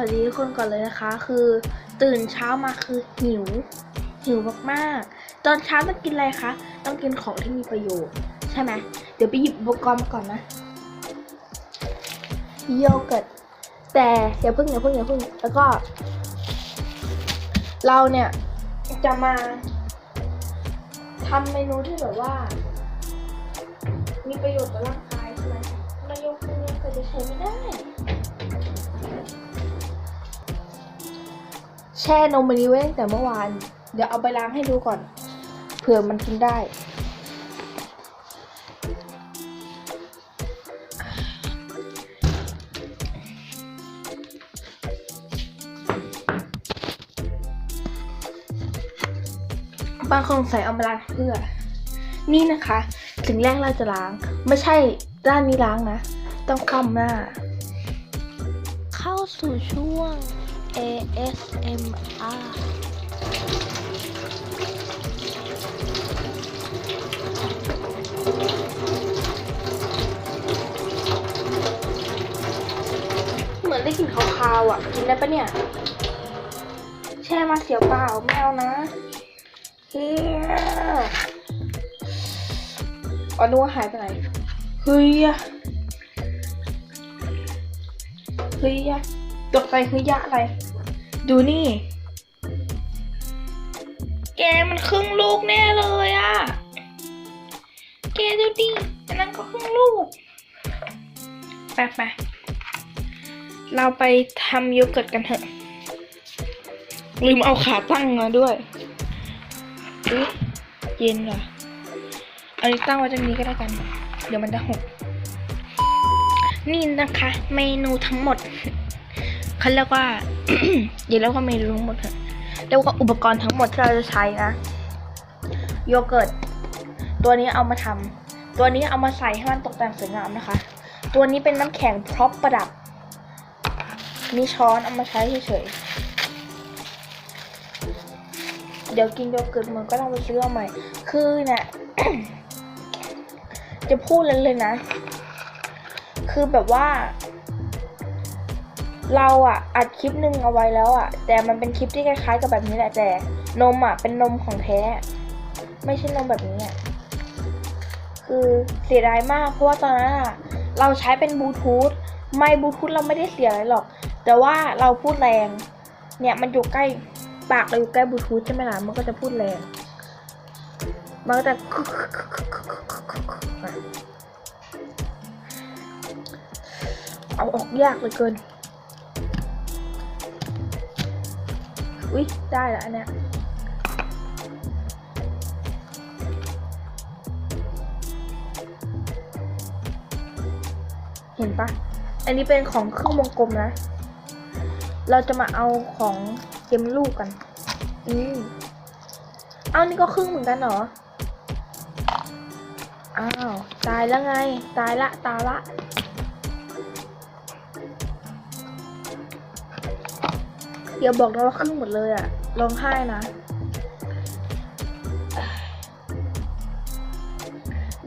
วัสดีทุกคนก่อนเลยนะคะ คือตื่นเช้ามาคือหิว หิวมากๆ ตอนเช้าต้องกินอะไรคะ ต้องกินของที่มีประโยชน์ ใช่ไหมเดี๋ยวไปหยิบอุปกรณ์มาก่อนนะโยเกิร์ตแต่อย่าเพิ่งอย่าเพิ่งอย่าเพิ่งแล้วก็ เราเนี่ยจะมาทำเมนูที่แบบว่า มีประโยชน์ต่อร่างกาย แช่นมมันนี้ไว้ตั้งแต่เมื่อวาน เดี๋ยวเอาไปล้างให้ดูก่อน เผื่อมันกินได้ บางคนสงสัยเอามาล้างเพื่อ นี่นะคะ สิ่งแรกเราจะล้าง ไม่ใช่ด้านนี้ล้างนะ ต้องคว่ำหน้า เข้าสู่ช่วง ASMR เหมือนได้กลิ่นคาวๆอะ กินได้ปะเนี่ย แช่มาเสียเปล่าไม่เอานะเฮียอ๋อนึกว่าหายไปไหน เฮ้ยอะเฮ้ยอะ ตกใจเฮ้ยะอะไร ดูนี่ แกมันครึ่งลูกแน่เลยอะแกดูดิอันนั้นก็ครึ่งลูก ไปไป เราไปทำโยเกิร์ตกันเถอะ ลืมเอาขาตั้งมาด้วยอุ๊ยเย็นเหรอเอานี้ตั้งไว้ตรงนี้ก็ได้กัน เดี๋ยวมันจะหก นี่นะคะ เมนูทั้งหมด เขาเรียกว่าเดี๋ยวเรียกว่าเมนูทั้งหมดเถอะเรียกว่าอุปกรณ์ทั้งหมดที่เราจะใช้นะโยเกิร์ตตัวนี้เอามาทำตัวนี้เอามาใส่ให้มันตกแต่งสวยงามนะคะ ตัวนี้เป็นน้ำแข็งพร็อพประดับมีช้อนเอามาใช้เฉยๆเดี๋ยวกินโยเกิร์ตมันก็ต้องไปซื้อเอาใหม่ คือเนี่ยจะพูดเลยเลยนะ คือแบบว่า เราอะอัดคลิปหนึ่งเอาไว้แล้วอะแต่มันเป็นคลิปที่คล้ายๆกับแบบนี้แหละแต่ นมอะเป็นนมของแท้ ไม่ใช่นมแบบนี้อะคือเสียดายมากเพราะว่าตอนนั้นอะเราใช้เป็นบลูทูธไม่บลูทูธเราไม่ได้เสียอะไรหรอก แต่ว่าเราพูดแรง เนี่ยมันอยู่ใกล้ปากเราอยู่ใกล้บลูทูธใช่ไหมล่ะมันก็จะพูดแรงมันก็จะเอาออกยากเลยเกิน อุ๊ยได้แล้วอันเนี้ยเห็นปะอันนี้เป็นของเครึ่องวงกลมนะ เราจะมาเอาของเต็มลูกกัน อืมเอานี่ก็ครึ่งเหมือนกันเหรอ อ้าว ตายแล้วไง ตายละ ตายละ อย่าบอกนะว่าครึ่งหมดเลยอะร้องไห้นะ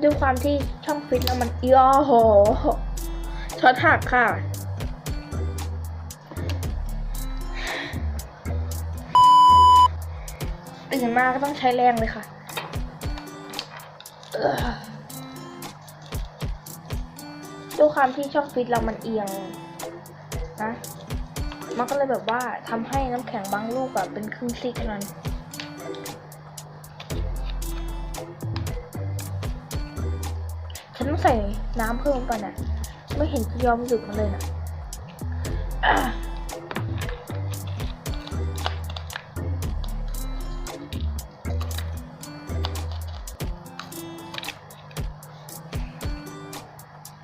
ด้วยความที่ช่องฟิตแล้วมันย่อโหช็อตหักค่ะ ตื่นมาก็ต้องใช้แรงเลยค่ะด้วยความที่ช่องฟิตเรามันเอียงนะ มันก็เลยแบบว่าทำให้น้ำแข็งบางลูกแบบเป็นครึ่งซีกเท่านั้นฉันต้องใส่น้ำเพิ่มก่อนน่ะ ไม่เห็นจะยอมหยุดมันเลยนะ่ะ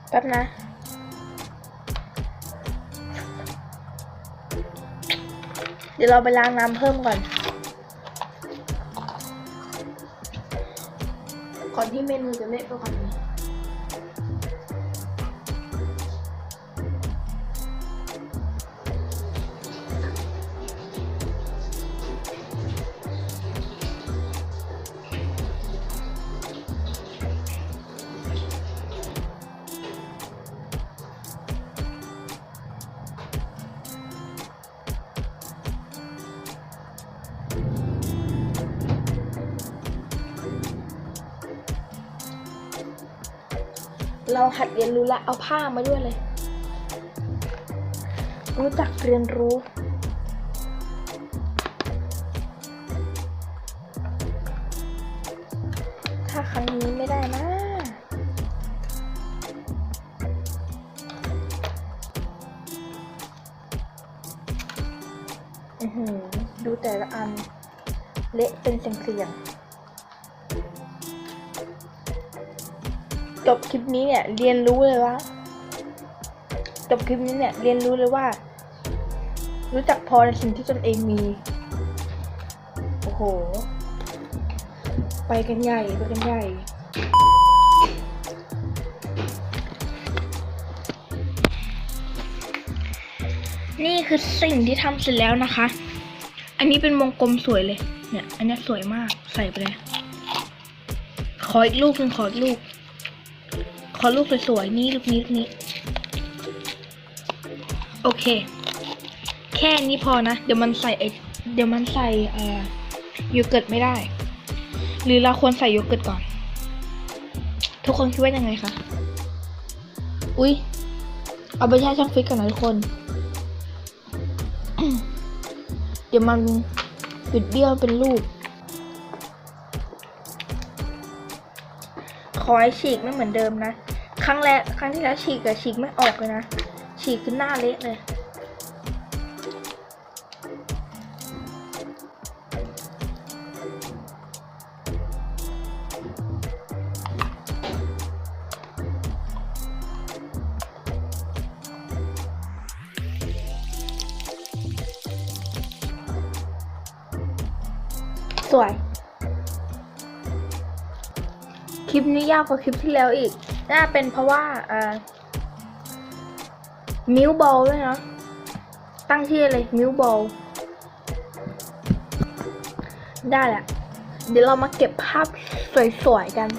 แป๊บนะ ดี๋ยวเราไปล้างน้ำเพิ่มก่อน ก่อนที่เมนูจะเละไปกว่านี้ เราหัดเรียนรู้ละเอาผ้ามาด้วยเลย รู้จักเรียนรู้ถ้าครั้งนี้ไม่ได้นะอือหือดูแต่ละอัน เละเป็นเสียงๆ จบคลิปนี้เนี่ย เรียนรู้เลยว่าจบคลิปนี้เนี่ย เรียนรู้เลยว่า รู้จักพอในสิ่งที่ตนเองมี โอ้โห ไปกันใหญ่ไปกันใหญ่นี่คือสิ่งที่ทำเสร็จแล้วนะคะ อันนี้เป็นวงกลมสวยเลย เนี่ย อันนี้สวยมาก ใส่ไปเลย ขออีกลูกหนึ่งขออีกลูก ขอลูกสวยๆ นี่ลูกนี้ลูกนี้ โอเค แค่นี้พอนะ เดี๋ยวมันใส่ไอเดี๋ยวมันใส่เอ่อโยเกิร์ตไม่ได้ หรือเราควรใส่โยเกิร์ตก่อน ทุกคนคิดว่ายังไงคะ อุ๊ย เอาไปแช่ช่องฟิตก่อนนะทุกคน เดี๋ยวมันบิดเบี้ยวเป็นลูก ขอให้ฉีกไม่เหมือนเดิมนะ ครั้งแรกครั้งที่แล้วฉีกแต่ฉีกไม่ออกเลยนะ ฉีกขึ้นหน้าเละเลย สวย คลิปนี้ยาวกว่าคลิปที่แล้วอีก น่าเป็นเพราะว่าเอ่อมิวบอลด้วยเนาะตั้งชื่อเลยมิวบอลได้แหละ เดี๋ยวเรามาเก็บภาพสวยๆกัน